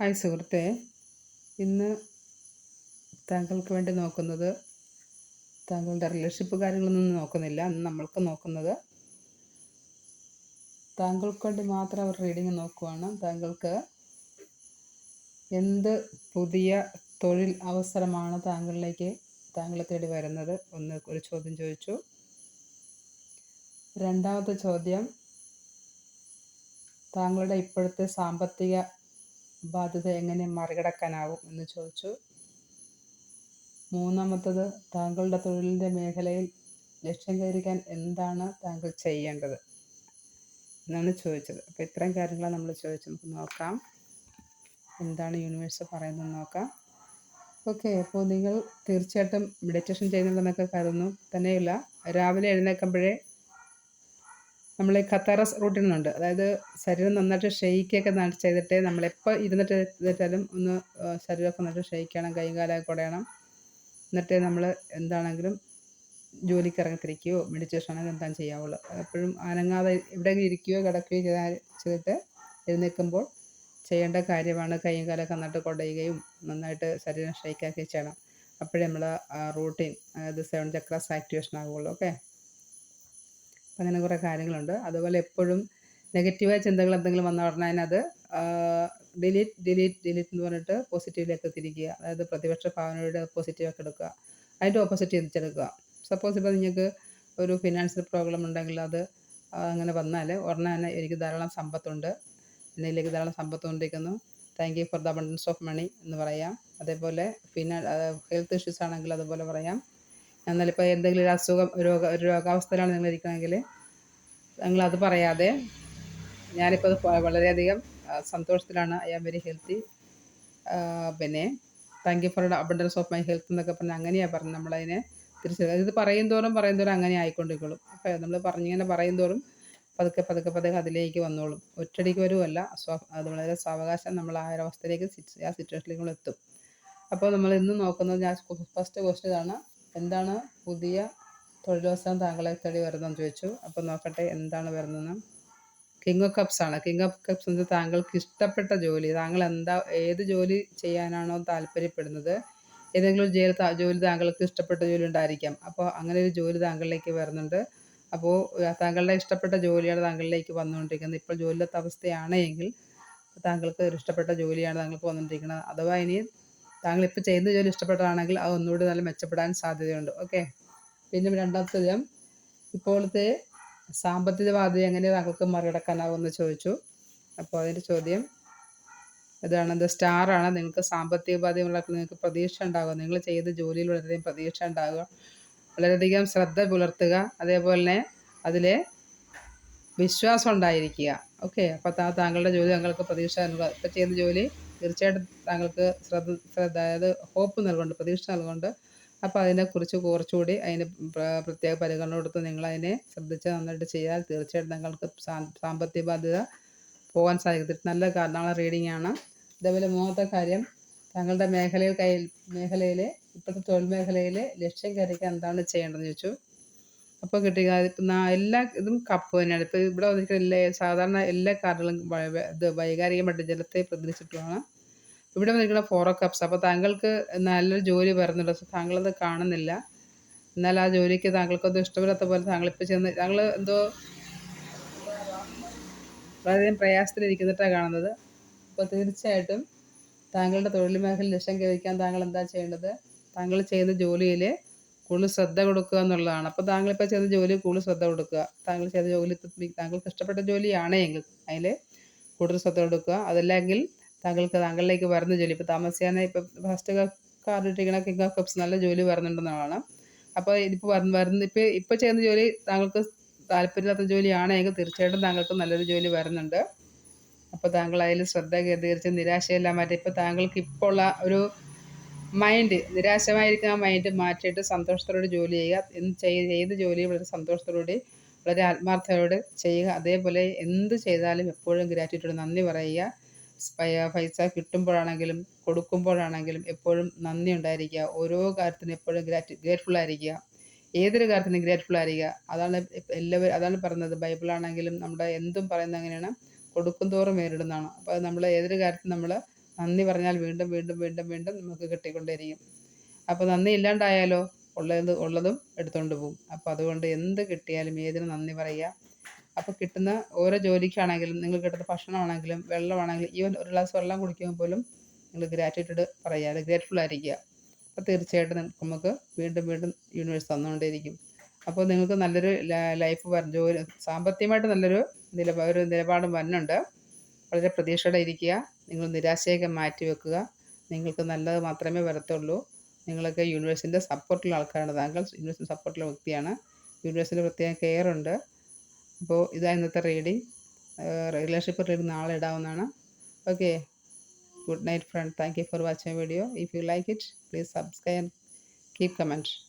Hi സുഹൃത്തെ. ഇന്ന് താങ്കൾക്ക് വേണ്ടി നോക്കുന്നത് താങ്കളുടെ റിലേഷൻഷിപ്പ് കാര്യങ്ങളൊന്നും നോക്കുന്നില്ല. അന്ന് നമ്മൾക്ക് നോക്കുന്നത് താങ്കൾക്ക് വേണ്ടി മാത്രം അവർ റീഡിങ് നോക്കുവാണ്. താങ്കൾക്ക് എന്ത് പുതിയ തൊഴിൽ അവസരമാണ് താങ്കളിലേക്ക് താങ്കളെ തേടി വരുന്നത്? ഒന്ന് ഒരു ചോദ്യം ചോദിച്ചു. രണ്ടാമത്തെ ചോദ്യം താങ്കളുടെ ഇപ്പോഴത്തെ സാമ്പത്തിക ബാധ്യത എങ്ങനെ മറികടക്കാനാവും എന്ന് ചോദിച്ചു. മൂന്നാമത്തത് താങ്കളുടെ തൊഴിലിന്റെ മേഖലയിൽ ലക്ഷ്യം കൈവരിക്കാൻ എന്താണ് താങ്കൾ ചെയ്യേണ്ടത് എന്നാണ് ചോദിച്ചത്. അപ്പോൾ ഇത്രയും കാര്യങ്ങളാണ് നമ്മൾ ചോദിച്ചത്. നമുക്ക് നോക്കാം. എന്താണ് യൂണിവേഴ്സ് പറയുന്നത് നോക്കാം. ഓക്കെ അപ്പോൾ നിങ്ങൾ തീർച്ചയായിട്ടും മെഡിറ്റേഷൻ ചെയ്യുന്നുണ്ടെന്നൊക്കെ കരുതുന്നു. തന്നെയല്ല രാവിലെ എഴുന്നേൽക്കുമ്പോഴേ നമ്മൾ കത്താറസ് റൂട്ടിനുണ്ട്. അതായത് ശരീരം നന്നായിട്ട് ഷെയ്ക്കൊക്കെ ചെയ്തിട്ട് നമ്മളെപ്പോൾ ഇരുന്നിട്ട് ചെയ്തിട്ടാലും ഒന്ന് ശരീരമൊക്കെ നന്നായിട്ട് ഷെയ്ക്കണം കൈയും കാലൊക്കെ കുടയണം എന്നിട്ട് നമ്മൾ എന്താണെങ്കിലും ജോലിക്ക് ഇറങ്ങിത്തിരിക്കുകയോ മെഡിറ്റേഷൻ ആണെങ്കിൽ എന്താ ചെയ്യാവുള്ളൂ. എപ്പോഴും അനങ്ങാതെ എവിടെയെങ്കിലും ഇരിക്കുകയോ കിടക്കുകയോ ചെയ്താൽ ചെയ്തിട്ട് എഴുന്നേൽക്കുമ്പോൾ ചെയ്യേണ്ട കാര്യമാണ് കൈയും കാലൊക്കെ നന്നായിട്ട് കുടയുകയും നന്നായിട്ട് ശരീരം ഷെയ്ക്കാക്കി ചെയ്യണം. അപ്പോഴേ നമ്മൾ റൂട്ടീൻ അതായത് സെവൻ ചക്രാസ് ആക്ടിവേഷൻ ആകുള്ളൂ ഓക്കെ അങ്ങനെ കുറേ കാര്യങ്ങളുണ്ട്. അതുപോലെ എപ്പോഴും നെഗറ്റീവായ ചിന്തകൾ എന്തെങ്കിലും വന്ന ഉടനെ അതിനത് ഡിലീറ്റ് ഡിലീറ്റ് ഡിലീറ്റ് എന്ന് പറഞ്ഞിട്ട് പോസിറ്റീവിലേക്ക് തിരിക്കുക. അതായത് പ്രതിപക്ഷ ഭാവനയുടെ പോസിറ്റീവൊക്കെ എടുക്കുക. അതിന്റെ ഓപ്പോസിറ്റ് ചിന്തിച്ചെടുക്കുക. സപ്പോസ് ഇപ്പോൾ നിങ്ങൾക്ക് ഒരു ഫിനാൻഷ്യൽ പ്രോബ്ലം ഉണ്ടെങ്കിൽ അത് അങ്ങനെ വന്നാൽ ഉടനെ തന്നെ എനിക്ക് ധാരാളം സമ്പത്തുണ്ട്. എന്നിലേക്ക് ധാരാളം സമ്പത്ത് കൊണ്ടിരിക്കുന്നു. Thank you for the abundance of money എന്ന് പറയാം. അതേപോലെ ഫിനാ ഹെൽത്ത് ഇഷ്യൂസ് ആണെങ്കിൽ അതുപോലെ പറയാം. എന്നാലിപ്പോൾ എന്തെങ്കിലും ഒരു അസുഖം രോഗ ഒരു രോഗാവസ്ഥയിലാണ് നിങ്ങൾ ഇരിക്കണമെങ്കിൽ നിങ്ങളത് പറയാതെ ഞാനിപ്പോൾ വളരെയധികം സന്തോഷത്തിലാണ്. ഐ ആം വെരി ഹെൽത്തി പിന്നെ thank you for abundance of my health എന്നൊക്കെ പറഞ്ഞാൽ അങ്ങനെയാണ് പറഞ്ഞത് നമ്മളതിനെ തിരിച്ച് ഇത് പറയും തോറും പറയും തോറും അങ്ങനെ ആയിക്കൊണ്ടിരിക്കുള്ളൂ അപ്പോൾ നമ്മൾ പറഞ്ഞിങ്ങനെ പറയും തോറും പതുക്കെ പതുക്കെ പതുക്കെ അതിലേക്ക് വന്നോളും. ഒറ്റടിക്ക് വരുമല്ല സ്വ അത് വളരെ സാവകാശം നമ്മൾ ആ ഒരു അവസ്ഥയിലേക്ക് ആ സിറ്റുവേഷനിലേക്ക് നമ്മൾ എത്തും. അപ്പോൾ നമ്മൾ ഇന്ന് നോക്കുന്നത് ഞാൻ ഫസ്റ്റ് ക്വസ്റ്റ്യൻ ആണ് എന്താണ് പുതിയ തൊഴിലവസരം താങ്കളെ തേടി വരുന്നതെന്ന് ചോദിച്ചു. അപ്പോൾ നോക്കട്ടെ എന്താണ് വരുന്നതെന്ന്. കിങ് ഓഫ് കപ്സ് ആണ്. കിങ് ഓഫ് കപ്സ് എന്ന് താങ്കൾക്ക് ഇഷ്ടപ്പെട്ട ജോലി. താങ്കൾ എന്താ ഏത് ജോലി ചെയ്യാനാണോ താല്പര്യപ്പെടുന്നത്. ഏതെങ്കിലും ജോലി ജോലി താങ്കൾക്ക് ഇഷ്ടപ്പെട്ട ജോലി ഉണ്ടായിരിക്കാം. അപ്പോൾ അങ്ങനെ ഒരു ജോലി താങ്കളിലേക്ക് വരുന്നുണ്ട്. അപ്പോൾ താങ്കളുടെ ഇഷ്ടപ്പെട്ട ജോലിയാണ് താങ്കളിലേക്ക് വന്നുകൊണ്ടിരിക്കുന്നത്. ഇപ്പോൾ ജോലിയിലത്തെ അവസ്ഥയാണ് എങ്കിൽ താങ്കൾക്ക് ഒരു ഇഷ്ടപ്പെട്ട ജോലിയാണ് താങ്കൾക്ക് വന്നുകൊണ്ടിരിക്കുന്നത്. അഥവാ ഇനി താങ്കൾ ഇപ്പോൾ ചെയ്യുന്ന ജോലി ഇഷ്ടപ്പെട്ടതാണെങ്കിൽ അത് ഒന്നുകൂടി നല്ല മെച്ചപ്പെടാൻ സാധ്യതയുണ്ട്. ഓക്കെ പിന്നെ രണ്ടാമത്തെ ചോദ്യം ഇപ്പോഴത്തെ സാമ്പത്തിക ബാധ്യത എങ്ങനെ താങ്കൾക്ക് മറികടക്കാനാവുമെന്ന് ചോദിച്ചു. അപ്പോൾ അതിന്റെ ചോദ്യം ഇതാണ്. ഇത് സ്റ്റാറാണ് നിങ്ങൾക്ക് സാമ്പത്തിക ബാധ്യതകളൊക്കെ നിങ്ങൾക്ക് പ്രതീക്ഷ ഉണ്ടാകുക നിങ്ങൾ ചെയ്ത ജോലിയിൽ വളരെയധികം പ്രതീക്ഷ ഉണ്ടാകുക വളരെയധികം ശ്രദ്ധ പുലർത്തുക. അതേപോലെ തന്നെ അതിൽ വിശ്വാസം ഉണ്ടായിരിക്കുക. ഓക്കെ അപ്പോൾ താങ്കളുടെ ജോലി താങ്കൾക്ക് പ്രതീക്ഷ ഇപ്പോൾ ചെയ്യുന്ന ജോലി തീർച്ചയായിട്ടും താങ്കൾക്ക് ശ്രദ്ധ ശ്രദ്ധ അതായത് ഹോപ്പ് നൽകുന്നുണ്ട് പ്രതീക്ഷ നൽകുന്നുണ്ട്. അപ്പോൾ അതിനെക്കുറിച്ച് കുറച്ചുകൂടി അതിന് പ്രത്യേക പരിഗണന കൊടുത്ത് നിങ്ങളതിനെ ശ്രദ്ധിച്ച് നന്നായിട്ട് ചെയ്താൽ തീർച്ചയായിട്ടും നിങ്ങൾക്ക് സാമ്പത്തിക ബാധ്യത പോകാൻ സാധിക്കും. നല്ല കാരണമുള്ള റീഡിംഗ് ആണ് അതേപോലെ മൂന്നാമത്തെ കാര്യം താങ്കളുടെ മേഖലയിൽ കൈ മേഖലയിലെ ഇപ്പോഴത്തെ തൊഴിൽ മേഖലയിലെ ലക്ഷ്യം കൈവരിക്കാൻ എന്താണ് ചെയ്യേണ്ടതെന്ന് ചോദിച്ചു. അപ്പോൾ കിട്ടിയ എല്ലാ ഇതും കപ്പ് തന്നെയാണ്. ഇപ്പോൾ ഇവിടെ വന്നിരിക്കുന്ന എല്ലാ സാധാരണ എല്ലാ കാർഡുകളും ഇത് വൈകാരികമായിട്ട് ജലത്തെ പ്രതിനിധിച്ചിട്ടുമാണ്. ഇവിടെ വന്നിരിക്കുന്ന ഓഫ് കപ്സ് അപ്പോൾ താങ്കൾക്ക് നല്ലൊരു ജോലി വരുന്നുണ്ട്. പക്ഷെ താങ്കളത് കാണുന്നില്ല. എന്നാൽ ആ ജോലിക്ക് താങ്കൾക്കത് ഇഷ്ടമില്ലാത്ത പോലെ താങ്കളിപ്പോൾ ചെന്ന് താങ്കൾ എന്തോ വളരെയധികം പ്രയാസത്തിലിരിക്കുന്നിട്ടാണ് കാണുന്നത്. അപ്പോൾ തീർച്ചയായിട്ടും താങ്കളുടെ തൊഴിൽ മേഖല ലക്ഷ്യം കൈവരിക്കാൻ താങ്കൾ എന്താ ചെയ്യേണ്ടത്? താങ്കൾ ചെയ്യുന്ന ജോലിയിൽ കൂടുതൽ ശ്രദ്ധ കൊടുക്കുക എന്നുള്ളതാണ്. അപ്പോൾ താങ്കളിപ്പോൾ ചെയ്ത ജോലി കൂടുതൽ ശ്രദ്ധ കൊടുക്കുക. താങ്കൾ ചെയ്ത ജോലി താങ്കൾക്ക് ഇഷ്ടപ്പെട്ട ജോലിയാണെങ്കിൽ അതിൽ കൂടുതൽ ശ്രദ്ധ കൊടുക്കുക. അതല്ലെങ്കിൽ താങ്കൾക്ക് താങ്കളിലേക്ക് വരുന്ന ജോലി ഇപ്പോൾ താമസിയാനെ ഇപ്പോൾ ഫസ്റ്റ് കാർഡ് ഇട്ടിരിക്കുന്ന കിങ് ഓഫ് കപ്സ് നല്ല ജോലി വരുന്നുണ്ടെന്നുള്ളതാണ്. അപ്പോൾ ഇതിപ്പോൾ വരുന്ന വരുന്ന ഇപ്പോൾ ഇപ്പോൾ ചെയ്യുന്ന ജോലി താങ്കൾക്ക് താല്പര്യമില്ലാത്ത ജോലിയാണെങ്കിൽ തീർച്ചയായിട്ടും താങ്കൾക്ക് നല്ലൊരു ജോലി വരുന്നുണ്ട്. അപ്പോൾ താങ്കൾ അതിൽ ശ്രദ്ധ കേന്ദ്രീകരിച്ച് നിരാശയെല്ലാം മാറ്റി ഇപ്പോൾ താങ്കൾക്ക് ഇപ്പോൾ ഉള്ള ഒരു മൈൻഡ് നിരാശമായിരിക്കുന്ന മൈൻഡ് മാറ്റിയിട്ട് സന്തോഷത്തോടെ ജോലി ചെയ്യുക. എന്ത് ചെയ്ത് ജോലി വളരെ സന്തോഷത്തോടെ വളരെ ആത്മാർത്ഥതയോടെ ചെയ്യുക. അതേപോലെ എന്ത് ചെയ്താലും എപ്പോഴും ഗ്രാറ്റിറ്റ്യൂഡ് നന്ദി പറയുക. പൈസ കിട്ടുമ്പോഴാണെങ്കിലും കൊടുക്കുമ്പോഴാണെങ്കിലും എപ്പോഴും നന്ദി ഉണ്ടായിരിക്കുക. ഓരോ കാര്യത്തിനും എപ്പോഴും ഗ്രാറ്റ് ഗ്രേറ്റ്ഫുൾ ആയിരിക്കുക. ഏതൊരു കാര്യത്തിനും ഗ്രേറ്റ്ഫുൾ ആയിരിക്കുക. അതാണ് എല്ലാവരും അതാണ് പറയുന്നത് ബൈബിളാണെങ്കിലും നമ്മുടെ എന്തും പറയുന്നത് അങ്ങനെയാണ് കൊടുക്കും തോറും നേരിടുന്നതാണ്. അപ്പോൾ നമ്മൾ ഏതൊരു കാര്യത്തിനും നമ്മൾ നന്ദി പറഞ്ഞാൽ വീണ്ടും വീണ്ടും വീണ്ടും വീണ്ടും നമുക്ക് കിട്ടിക്കൊണ്ടേയിരിക്കും. അപ്പോൾ നന്ദി ഇല്ലാണ്ടായാലോ? ഉള്ളത് ഉള്ളതും എടുത്തുകൊണ്ട് പോകും അപ്പോൾ അതുകൊണ്ട് എന്ത് കിട്ടിയാലും ഏതിന് നന്ദി പറയുക? അപ്പോൾ കിട്ടുന്ന ഓരോ ജോലിക്കാണെങ്കിലും നിങ്ങൾ കിട്ടുന്ന ഭക്ഷണമാണെങ്കിലും വെള്ളമാണെങ്കിലും ഈവൻ ഒരു ഗ്ലാസ് വെള്ളം കുടിക്കുമ്പോൾ പോലും നിങ്ങൾ ഗ്രാറ്റിറ്റ്യൂഡ് പറയുക. അത് ഗ്രേറ്റ്ഫുൾ ആയിരിക്കുക. അപ്പോൾ തീർച്ചയായിട്ടും നമുക്ക് വീണ്ടും വീണ്ടും യൂണിവേഴ്സ് തന്നുകൊണ്ടേയിരിക്കും. അപ്പോൾ നിങ്ങൾക്ക് നല്ലൊരു ലൈഫ് ജോലി സാമ്പത്തികമായിട്ട് നല്ലൊരു നില ഒരു നിലപാടും വരുന്നുണ്ട് വളരെ പ്രതീക്ഷയോടെ ഇരിക്കുക. നിങ്ങൾ നിരാശയൊക്കെ മാറ്റി വെക്കുക. നിങ്ങൾക്ക് നല്ലത് മാത്രമേ വരത്തുള്ളൂ. നിങ്ങളൊക്കെ യൂണിവേഴ്സിന്റെ സപ്പോർട്ടുള്ള ആൾക്കാരാണ്. താങ്കൾ യൂണിവേഴ്സിന്റെ സപ്പോർട്ടുള്ള വ്യക്തിയാണ്. യൂണിവേഴ്സിന്റെ പ്രത്യേക കെയർ ഉണ്ട്. അപ്പോൾ ഇതാ ഇന്നത്തെ റീഡിങ്. റിലേഷൻഷിപ്പ് റീഡിങ് നാളെ ഇടാവുന്നതാണ്. Okay. Good night friend. Thank you for watching video. If you like it please subscribe and keep comment.